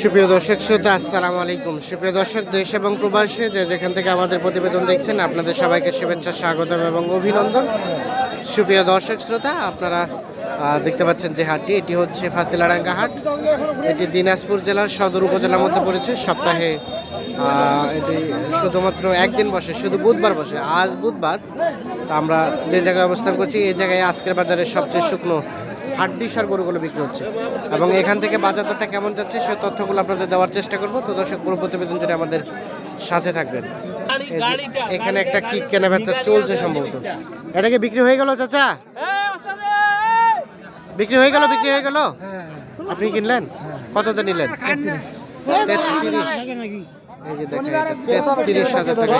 সুপ্রিয় দর্শক, শ্রোতা, আসসালামু আলাইকুম। সুপ্রিয় দর্শক, দেশ এবং প্রবাসী যে যেখান থেকে আমাদের প্রতিবেদন দেখছেন, আপনাদের সবাইকে শুভেচ্ছা, স্বাগতম এবং অভিনন্দন। সুপ্রিয় দর্শক, শ্রোতা, আপনারা দেখতে পাচ্ছেন যে হাটটি, এটি হচ্ছে ফাঁসিলাডাঙ্গা হাট। এটি দিনাজপুর জেলার সদর উপজেলার মধ্যে পড়েছে। সপ্তাহে এটি শুধুমাত্র একদিন বসে, শুধু বুধবার বসে। আজ বুধবার আমরা যে জায়গায় অবস্থান করছি, এই জায়গায় আজকের বাজারে সবচেয়ে শুকনো হাড্ডি সার গরুগুলো বিক্রি হচ্ছে। এবং এখান থেকে বাজার দরটা কেমন যাচ্ছে সেই তথ্যগুলো আপনাদের দেওয়ার চেষ্টা করব। তো দর্শক পুরো প্রতিবেদন জুড়ে আমাদের সাথে থাকবেন। এখানে একটা কি কেনা বেচা চলছে সম্ভবত। এটা কি বিক্রি হয়ে গেল চাচা? বিক্রি হয়ে গেল বিক্রি হয়ে গেল? আপনি কিনলেন? কততে নিলেন? তেত্রিশ। এই যে দেখা যাচ্ছে তেত্রিশ হাজার টাকা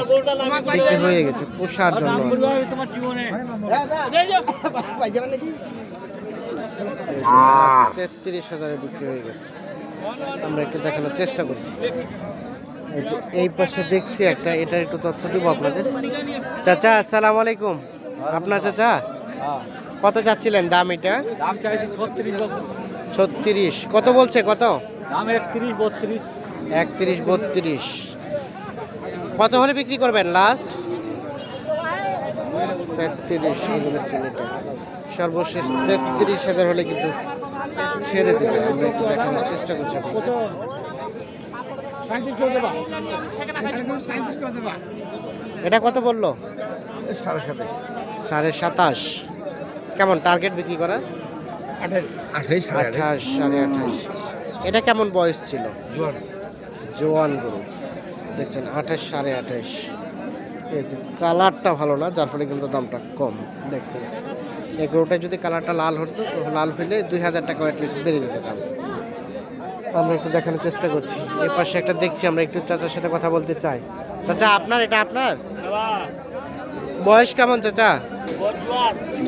বিক্রি হয়ে গেছে পোষার জন্য। তেত্রিশ হাজারে বিক্রি হয়ে গেছে। আমরা একটু দেখানোর চেষ্টা করছি। এই পাশে দেখছি একটা এটার একটু তথ্য দিব আপনাদের। চাচা আসসালামু আলাইকুম। আপনার চাচা? কত চাচ্ছিলেন দাম এটা? দাম চাইছি ছত্রিশ ছত্রিশ। কত বলছে কত? দাম একত্রিশ বত্রিশ। একত্রিশ বত্রিশ। কত হলে বিক্রি করবেন লাস্ট? তেত্রিশ হাজারের ছেলেটা সর্বশেষ তেত্রিশ হাজার হলে কিন্তু ছেড়ে দেবে। আমরা একটু দেখানোর চেষ্টা করছি এটা কত বলল? সাড়ে সাথে সাড়ে সাতাশ। কেমন টার্গেট বিক্রি করা? আঠাশ সাড়ে আঠাশ। এটা কেমন বয়স ছিল? জোয়ান গরু। দেখছেন আঠাশ সাড়ে আঠাশ। এই কালারটা ভালো না, যার ফলে কিন্তু দামটা কম, দেখছেন। এই গরুটা যদি কালারটা লাল হতো, লাল হইলে দুই হাজার টাকা অ্যাটলিস্ট বেড়ে যেত দাম। আমরা একটু দেখানোর চেষ্টা করছি। এর পাশে একটা দেখছি, আমরা একটু চাচার সাথে কথা বলতে চাই। চাচা, আপনার? এটা আপনার? বয়স কেমন, চাচা?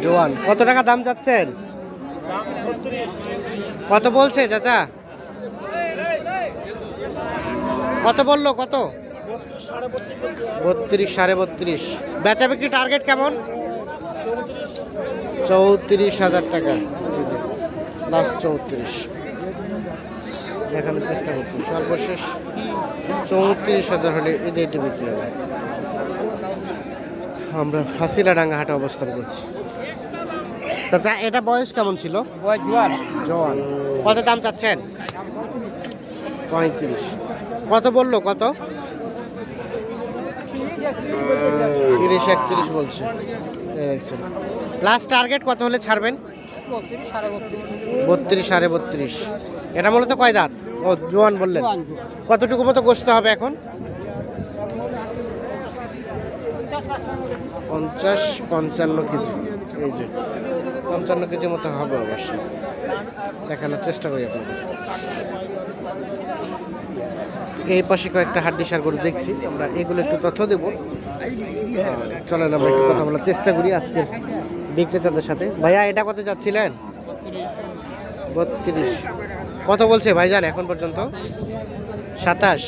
জোয়ান। কত টাকা দাম যাচ্ছেন? কত বলছে, চাচা? কত বলল, কত? বত্রিশ সাড়ে বত্রিশ। বেচা বিক্রি টার্গেট কেমন? চৌত্রিশ হাজার টাকা। লাস্ট চৌত্রিশ। দেখানোর চেষ্টা করছি। সর্বশেষ চৌত্রিশ হাজার হলে এই যে এটি বিক্রি হবে। আমরা ফাঁসিলাডাঙ্গা হাটে অবস্থান করছি। চাচা এটা বয়স কেমন ছিল? জোয়ান। কত দাম চাচ্ছেন? পঁয়ত্রিশ। কত বলল? কত? তিরিশ একত্রিশ বলছে। দেখছেন। লাস্ট টার্গেট কত হলে ছাড়বেন? বত্রিশ সাড়ে বত্রিশ। এটা মূলত কয় দাঁত? ও জোয়ান বললেন। কতটুকু মতো গোস্ত হবে এখন? পঞ্চাশ পঞ্চান্ন কেজি। এই যে পঞ্চান্ন কেজি মতো হবে অবশ্যই। দেখানোর চেষ্টা করি আপনাদের। এই পাশে কয়েকটা হাড্ডি সার গরু দেখছি। আমরা এগুলো একটু তথ্য দেবো। চলেন, আমরা একটু কথা বলার চেষ্টা করি আজকে বিক্রেতাদের সাথে। ভাইয়া, এটা কত যাচ্ছিলেন? বত্রিশ। কত বলছে ভাই ভাইজান এখন পর্যন্ত? সাতাশ।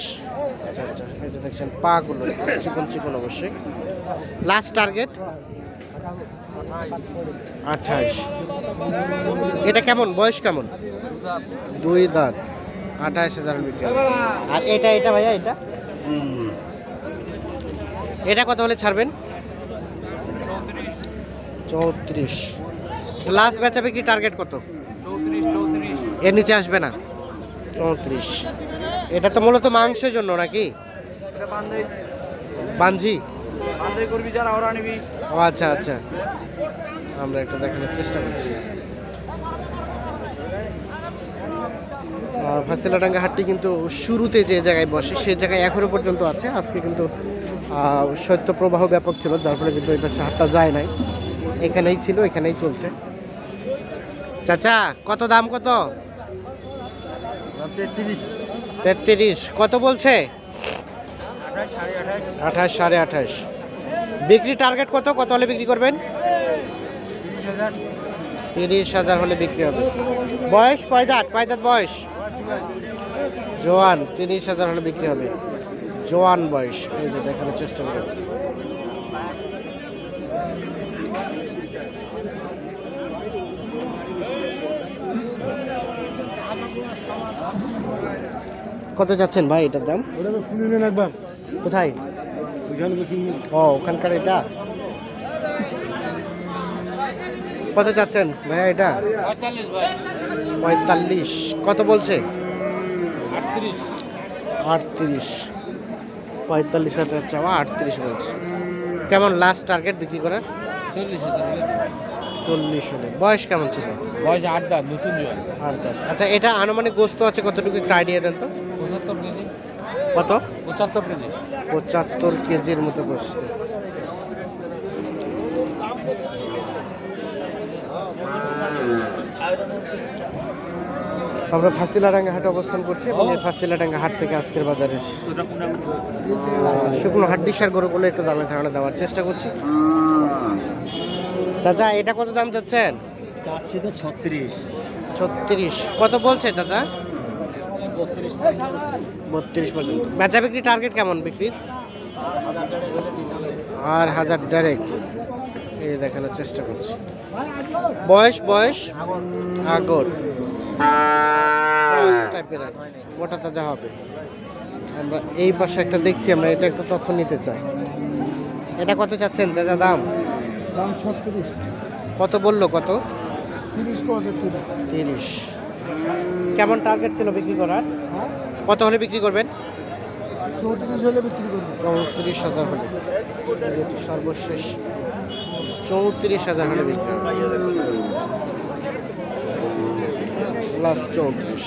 আচ্ছা আচ্ছা এই দেখছেন, পাগুলো, চিকন চিকন অবশ্যই। লাস্ট টার্গেট আঠাশ। এটা কেমন? বয়স কেমন? দুই দাঁত। আঠাশ হাজার বিক্রি আর এটা এটা ভাইয়া এটা? এটা কত হলে ছাড়বেন? চৌত্রিশ। লাস্ট বেচা বিক্রি টার্গেট কত? এর নিচে আসবে না? চৌত্রিশ। এটা তো মূলত মাংসের জন্য নাকি? এটা বাঞ্জি ও আচ্ছা আচ্ছা। আমরা একটু দেখানোর চেষ্টা করছি। আর ফাঁসিলাডাঙ্গা হাটটি কিন্তু শুরুতে যে জায়গায় বসে সে জায়গায় এখনও পর্যন্ত আছে। আজকে কিন্তু শৈত্য প্রবাহ ব্যাপক ছিল যার ফলে কিন্তু এই পাশে হাটটা যায় নাই। এখানেই ছিল এখানেই চলছে। চাচা কত দাম কত? তেত্রিশ কত বলছে? আঠাশ সাড়ে আঠাশ। বিক্রি টার্গেট কত? কত হলে বিক্রি করবেন? তিরিশ হাজার। তিরিশ হাজার হলে বিক্রি হবে। বয়স? কয় দাঁত? কয় দাঁত বয়স? জোয়ান তিরিশ হাজার হলে বিক্রি হবে। জোয়ান বয়স এই যে দেখানোর চেষ্টা করে। কত যাচ্ছেন ভাই এটার দাম? কোথায়? ও ওখানকার এটা? কত চাচ্ছেন ভাইয়া এটা? পঁয়তাল্লিশ। কত বলছে? আটত্রিশ। আটত্রিশ। পঁয়তাল্লিশ হাজার চাওয়া আটত্রিশ বলছে। কেমন লাস্ট টার্গেট বিক্রি করার? চল্লিশ হাজার চল্লিশ হলে। বয়স কেমন ছিল? বয়স আট দাঁত নতুন আট দাঁত। আচ্ছা এটা আনুমানিক গোস্ত আছে কতটুকু একটু আইডিয়া দেন তো? পঁচাত্তর কেজি। কত? পঁচাত্তর কেজি। পঁচাত্তর কেজির মতো গোস্ত। আমরা ফাঁসিলাডাঙ্গা হাটে অবস্থান করছি এবং এই ফাঁসিলাডাঙ্গা হাট থেকে আজকের বাজারে শুকনো হাড্ডি সার গরুগুলো একটু দামে ধারণা দেওয়ার চেষ্টা করছি। চাচা এটা কত দাম চাচ্ছেন? চাচ্ছি তো ছত্রিশ। ছত্রিশ। কত বলছে চাচা? বত্রিশ পর্যন্ত বেচা বিক্রি টার্গেট কেমন বিক্রির? আর হাজার ডাইরেক এই দেখানোর চেষ্টা করছি। বয়স বয়স? আগর। টাইপের আর। মোটা তাজা হবে। আমরা এই পাশে একটা দেখছি আমরা এটা একটু তথ্য নিতে চাই। এটা কত চাচ্ছেন চাচা দাম? দাম ছত্রিশ। কত বলল কত? তিরিশ কত তিরিশ। তিরিশ। কেমন টার্গেট ছিল বিক্রি করার? কত হলে বিক্রি করবেন? চৌত্রিশ হলে বিক্রি করবে? চৌত্রিশ হাজার হলে। সর্বশেষ চৌত্রিশ হাজার হলে বিক্রি লাস্ট চৌত্রিশ।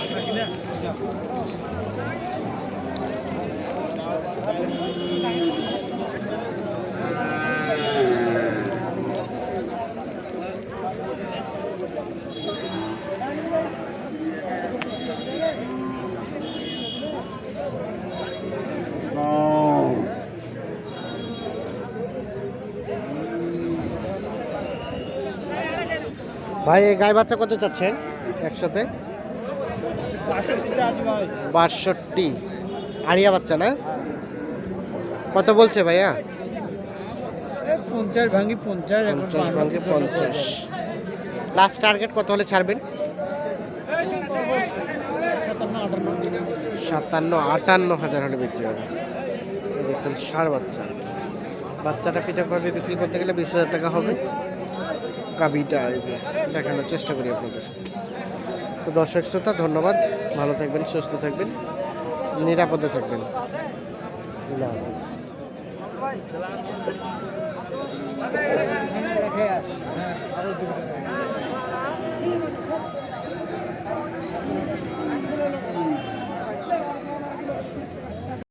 ভাই এই বাচ্চা কত চাচ্ছেন? একসাথে? বাষট্টি। আড়িয়া বাচ্চা না? কত বলছে ভাইয়া? পঞ্চাশ ভাঙি পঞ্চাশ পঞ্চাশ ভাঙে পঞ্চাশ। লাস্ট টার্গেট কত হলে ছাড়বেন? সাতান্ন আটান্ন হাজার হলে বিক্রি হবে। দেখছেন সার বাচ্চা। বাচ্চাটা পৃথকভাবে বিক্রি করতে গেলে বিশ হাজার টাকা হবে। কাবিটা এই যে দেখানোর চেষ্টা করি আপনাদের। তো দর্শক শ্রোতা, ধন্যবাদ। ভালো থাকবেন, সুস্থ থাকবেন, নিরাপদে থাকবেন। আল্লাহ